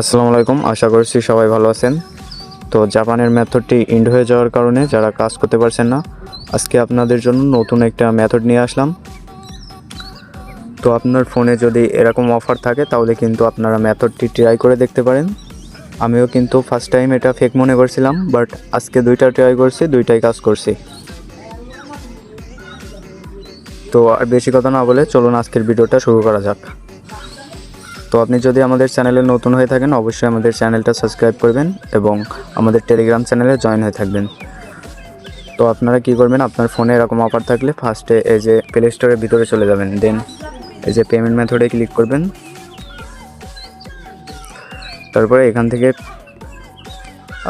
আসসালামু আলাইকুম, আশা করছি সবাই ভালো আছেন। তো জাপানের মেথডটি ইন্ড হয়ে যাওয়ার কারণে যারা কাজ করতে পারছেন না, আজকে আপনাদের জন্য নতুন একটা মেথড নিয়ে আসলাম। তো আপনার ফোনে যদি এরকম অফার থাকে, তাহলে কিন্তু আপনারা মেথডটি ট্রাই করে দেখতে পারেন। আমিও কিন্তু ফার্স্ট টাইম এটা ফেক মনে করছিলাম, বাট আজকে দুইটা ট্রাই করছি, দুইটাই কাজ করছি। তো আর বেশি কথা না বলে চলুন আজকের ভিডিওটা শুরু করা যাক। তো আপনি যদি আমাদের চ্যানেলে নতুন হয়ে থাকেন, অবশ্যই আমাদের চ্যানেলটা সাবস্ক্রাইব করবেন এবং আমাদের টেলিগ্রাম চ্যানেলে জয়েন হয়ে থাকবেন। তো আপনারা কি করবেন, আপনার ফোনে এরকম অফার থাকলে ফার্স্টে এই যে প্লে স্টোরের ভিতরে চলে যাবেন। দেন এই যে পেমেন্ট মেথডে ক্লিক করবেন। তারপরে এখান থেকে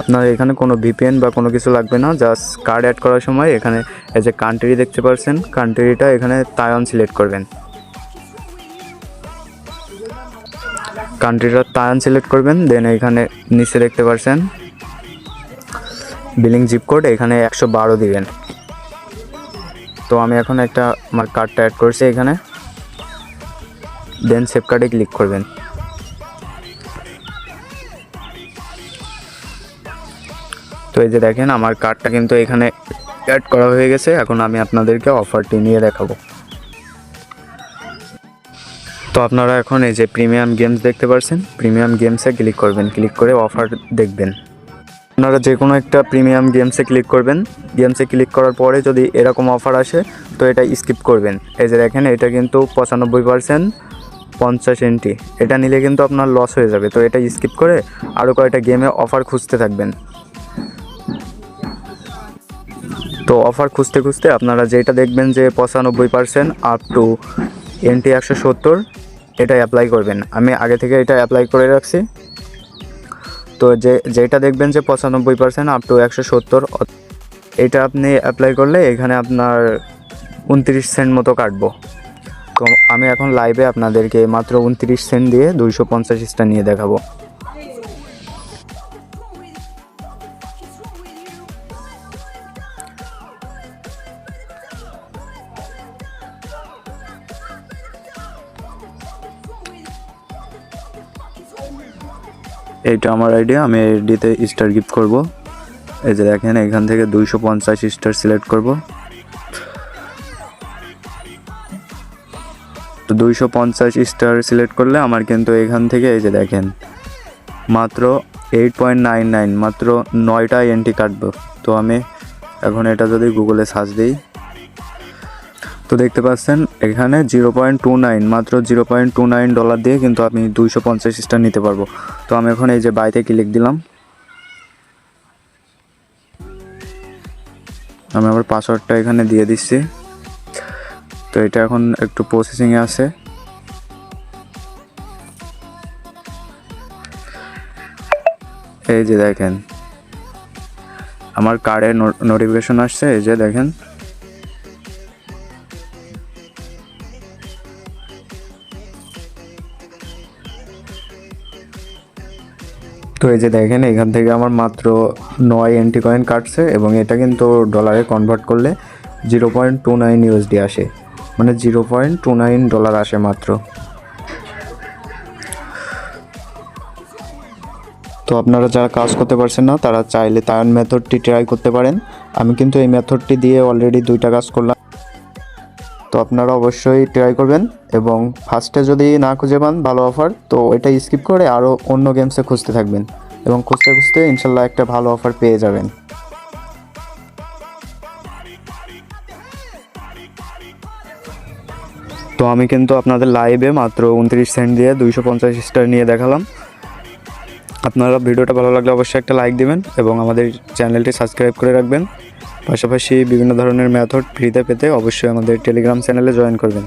আপনার এখানে কোনো ভিপিএন বা কোনো কিছু লাগবে না জাস্ট কার্ড অ্যাড করার সময় এখানে এই যে কান্ট্রি দেখতে পাচ্ছেন কান্ট্রিটা এখানে তায়ন সিলেক্ট করবেন। কান্ট্রিটা তায়ান সিলেক্ট করবেন দেন এখানে নিচে দেখতে পাচ্ছেন বিলিং জিপ কোড এখানে একশো বারো দিবেন। তো আমি এখন একটা আমার কার্ডটা অ্যাড করছি এখানে দেন সেভ কার্ডে ক্লিক করবেন। তো এই যে দেখেন, আমার কার্ডটা কিন্তু এখানে অ্যাড করা হয়ে গেছে, এখন আমি আপনাদেরকে অফারটি নিয়ে দেখাবো। তো আপনারা এখন এই যে প্রিমিয়াম গেমস দেখতে পাচ্ছেন প্রিমিয়াম গেমসে ক্লিক করবেন। ক্লিক করে অফার দেখবেন। আপনারা যে কোনো একটা প্রিমিয়াম গেমসে ক্লিক করবেন। গেমসে ক্লিক করার পরে যদি এরকম অফার আসে, তো এটা স্কিপ করবেন। এই যে দেখেন, এটা কিন্তু পঁচানব্বই পার্সেন্ট পঞ্চাশ এনটি এটা নিলে কিন্তু আপনার লস হয়ে যাবে। তো এটা স্কিপ করে আরও কয়েকটা গেমে অফার খুঁজতে থাকবেন। তো অফার খুঁজতে খুঁজতে আপনারা যেটা দেখবেন যে পঁচানব্বই পার্সেন্ট আপ টু এনটি একশো সত্তর এটা অ্যাপ্লাই করবেন। আমি আগে থেকে এটা অ্যাপ্লাই করে রাখছি। তো যে, যেটা দেখবেন যে পঁচানব্বই পার্সেন্ট আপ টু একশো সত্তর এটা আপনি অ্যাপ্লাই করলে এখানে আপনার উনত্রিশ সেন্ট মতো কাটব। তো আমি এখন লাইভে আপনাদেরকে মাত্র উনত্রিশ সেন্ট দিয়ে দুইশো পঞ্চাশটা নিয়ে দেখাবো। এইটা আমার আইডিয়া আমি আইডিতে স্টার গিফট করব। এই যে দেখেন, এখান থেকে দুইশো পঞ্চাশ স্টার সিলেক্ট করব। তো দুইশো পঞ্চাশ স্টার সিলেক্ট করলে আমার কিন্তু এখান থেকে এই যে দেখেন, মাত্র এইট পয়েন্ট নাইন নাইন মাত্র নয়টা এন্ট্রি কাটবো। তো আমি এখন এটা যদি গুগলে সার্চ দিই তো দেখতে পাচ্ছেন, এখানে জিরো পয়েন্ট টু নাইন মাত্র zero point two nine dollar দিয়ে কিন্তু আপনি দুইশো পঞ্চাশ নিতে পারব। তো আমি এখন এই যে বাইতে ক্লিক দিলাম। আমি আবার পাসওয়ার্ডটা এখানে দিয়ে দিচ্ছি। তো এটা এখন একটু প্রসেসিংয়ে আছে। এই যে দেখেন, আমার কার্ডে নোটিফিকেশন আসছে, এই যে দেখেন। তো এই যে দেখেন, এখান থেকে আমার মাত্র নয় এন্টি কয়েন কাটছে এবং এটা কিন্তু ডলারে কনভার্ট করলে zero point two nine USD আসে। মানে zero point two nine dollar আসে মাত্র। তো আপনারা যারা কাজ করতে পারছেন না, তারা চাইলে তায়ন মেথডটি ট্রাই করতে পারেন। আমি কিন্তু এই মেথডটি দিয়ে অলরেডি দুইটা কাজ করলাম। তো আপনারা অবশ্যই ট্রাই করবেন এবং ফার্স্টে যদি না খুঁজে পান ভালো অফার তো এটা স্কিপ করে আরও অন্য গেমসে খুঁজতে থাকবেন এবং খুঁজতে খুঁজতে ইনশাল্লাহ একটা ভালো অফার পেয়ে যাবেন। তো আমি কিন্তু আপনাদের লাইভে মাত্র উনত্রিশ সেন্ট দিয়ে দুইশো পঞ্চাশ স্টার নিয়ে দেখালাম। আপনারা ভিডিওটা ভালো লাগলে অবশ্যই একটা লাইক দেবেন এবং আমাদের চ্যানেলটি সাবস্ক্রাইব করে রাখবেন। পাশাপাশি বিভিন্ন ধরনের মেথড ফ্রিতে পেতে অবশ্যই আমাদের টেলিগ্রাম চ্যানেলে জয়েন করবেন।